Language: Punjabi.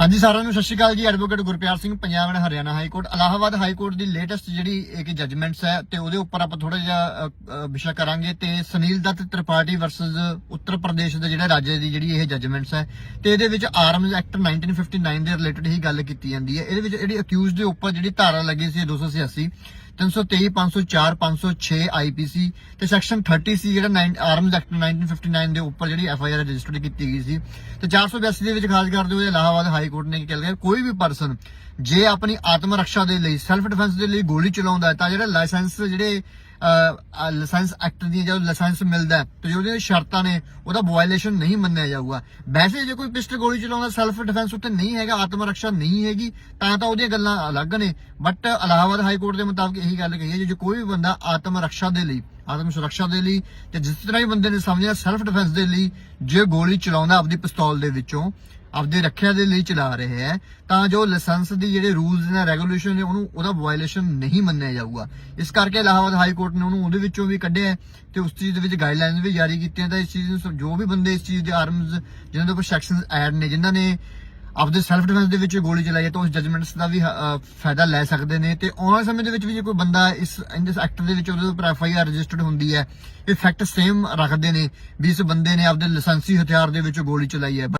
ਹਾਂਜੀ, ਸਾਰਿਆਂ ਨੂੰ ਸਤਿ ਸ਼੍ਰੀ ਅਕਾਲ ਜੀ। Advocate Gurpyar Singh, Punjab and Haryana high court. Allahabad high court the latest ਜਿਹੜੀ ਇੱਕ ਜਜਮੈਂਟਸ ਹੈ ਤੇ ਉਹਦੇ ਉੱਪਰ ਆਪਾਂ ਥੋੜਾ ਜਿਹਾ ਵਿਸ਼ਾ ਕਰਾਂਗੇ ਤੇ ਸੁਨੀਲ ਦੱਤ ਤ੍ਰਿਪਾਠੀ ਵਰਸਸ ਉੱਤਰ ਪ੍ਰਦੇਸ਼ ਦੇ ਜਿਹੜੇ ਰਾਜ ਦੀ ਜਿਹੜੀ ਇਹ ਜਜਮੈਂਟਸ ਹੈ ਤੇ ਇਹਦੇ ਵਿੱਚ ਆਰਮਜ਼ ਐਕਟ 1959 ਦੇ ਰਿਲੇਟਡ ਹੀ ਗੱਲ ਕੀਤੀ ਜਾਂਦੀ ਹੈ। ਇਹਦੇ ਵਿੱਚ ਜਿਹੜੀ ਅਕਿਊਜ਼ ਦੇ ਉੱਪਰ ਜਿਹੜੀ ਧਾਰਾ ਲੱਗੀ ਸੀ 286 323 504 506 ਆਈਪੀਸੀ ਤੇ ਸੈਕਸ਼ਨ 30 ਸੀ ਜਿਹੜਾ ਆਰਮਜ਼ ਐਕਟ 1959 ਦੇ ਉੱਪਰ ਜਿਹੜੀ ਐਫ ਆਈ ਆਰ ਰਜਿਸਟਰਡ ਕੀਤੀ ਗਈ ਸੀ। ਤੇ 482 ਦੇ ਵਿੱਚ ਖਾਸ ਕਰਦੇ ਹੋਏ ਇਲਾਹਾਬਾਦ ਹਾਈ ਕੋਰਟ ਨੇ ਕਿਹਾ ਕੋਈ ਵੀ ਪਰਸਨ ਜੇ ਆਪਣੀ ਆਤਮ ਰੱਖਿਆ ਦੇ ਲਈ ਸੈਲਫ ਡਿਫੈਂਸ ਦੇ ਲਈ ਗੋਲੀ ਚਲਾਉਂਦਾ ਹੈ, ਤਾਂ ਜਿਹੜਾ ਲਾਇਸੈਂਸ ਜਿਹੜੇ ਲਾਇਸੈਂਸ ਐਕਟ ਦੀ ਜਦੋਂ ਲਾਇਸੈਂਸ ਮਿਲਦਾ ਤੇ ਜਿਹੜੀਆਂ ਸ਼ਰਤਾਂ ਨੇ, ਉਹਦਾ ਵਾਇਲੇਸ਼ਨ ਨਹੀਂ ਮੰਨਿਆ ਜਾਊਗਾ। ਵੈਸੇ ਜੇ ਕੋਈ ਪਿਸਟਲ ਗੋਲੀ ਚਲਾਉਂਦਾ ਸੈਲਫ ਡਿਫੈਂਸ ਉੱਤੇ ਨਹੀਂ ਹੈਗਾ, ਆਤਮ ਰੱਖਿਆ ਨਹੀਂ ਹੈਗੀ, ਤਾਂ ਤਾਂ ਉਹਦੀਆਂ ਗੱਲਾਂ ਅਲੱਗ ਨੇ। ਬਟ ਇਲਾਹਾਬਾਦ ਹਾਈ ਕੋਰਟ ਦੇ ਮੁਤਾਬਕ ਇਹੀ ਗੱਲ ਕਹੀ ਹੈ ਜੇ- ਕੋਈ ਵੀ ਬੰਦਾ ਆਤਮ ਰੱਖਿਆ ਦੇ ਲਈ, ਆਤਮ ਸੁਰੱਖਿਆ ਦੇ ਲਈ, ਤੇ ਜਿਸ ਤਰ੍ਹਾਂ ਹੀ ਬੰਦੇ ਨੇ ਸਮਝਿਆ ਸੈਲਫ ਡਿਫੈਂਸ ਦੇ ਲਈ, ਜੇ ਗੋਲੀ ਚਲਾਉਂਦਾ ਆਪਦੀ ਪਿਸਤੌਲ ਦੇ ਵਿੱਚੋਂ ਆਪਦੇ ਰੱਖਿਆ ਦੇ ਲਈ ਚਲਾ ਰਹੇ ਹੈ, ਤਾਂ ਜੋ ਲਾਇਸੈਂਸ ਦੀ ਜਿਹੜੇ ਰੂਲਸ ਨੇ, ਰੈਗੂਲੇਸ਼ਨ ਨੇ, ਉਹਨੂੰ, ਉਹਦਾ ਵਾਇਲੇਸ਼ਨ ਨਹੀਂ ਮੰਨਿਆ ਜਾਊਗਾ। ਇਸ ਕਰਕੇ ਇਲਾਹਾਬਾਦ ਹਾਈ ਕੋਰਟ ਨੇ ਉਹਨੂੰ ਉਹਦੇ ਵਿੱਚੋਂ ਵੀ ਕੱਢਿਆ ਤੇ ਉਸ ਚੀਜ਼ ਦੇ ਵਿੱਚ ਗਾਈਡਲਾਈਨਸ ਵੀ ਜਾਰੀ ਕੀਤੀਆਂ ਤਾਂ ਇਸ ਚੀਜ਼ ਨੂੰ ਜੋ ਵੀ ਬੰਦੇ ਇਸ ਚੀਜ਼ ਦੇ ਆਰਮਸ ਜਿਨ੍ਹਾਂ ਦੇ ਉੱਪਰ ਸੈਕਸ਼ਨਸ ਐਡ ਨੇ, ਜਿਨ੍ਹਾਂ ਨੇ ਆਪਦੇ ਸੈਲਫ ਡਿਫੈਂਸ ਦੇ ਵਿੱਚ ਗੋਲੀ ਚਲਾਈ ਹੈ, ਤਾਂ ਉਸ ਜਜਮੈਂਟਸ ਦਾ ਵੀ ਫਾਇਦਾ ਲੈ ਸਕਦੇ ਨੇ। ਤੇ ਆਉਣ ਵਾਲੇ ਸਮੇਂ ਦੇ ਵਿੱਚ ਵੀ ਜੇ ਕੋਈ ਬੰਦਾ ਇਸ ਇਸ ਐਕਟ ਦੇ ਵਿੱਚ ਉਹਦੇ ਉੱਪਰ ਐਫ ਆਈ ਆਰ ਰਜਿਸਟਰਡ ਹੁੰਦੀ ਹੈ, ਇਹ ਫੈਕਟ ਸੇਮ ਰੱਖਦੇ ਨੇ, ਵੀ ਇਸ ਬੰਦੇ ਨੇ ਆਪਦੇ ਲਾਇਸੈਂਸੀ ਹਥਿਆਰ ਦੇ ਵਿੱਚ ਗੋਲੀ ਚਲਾਈ ਹੈ।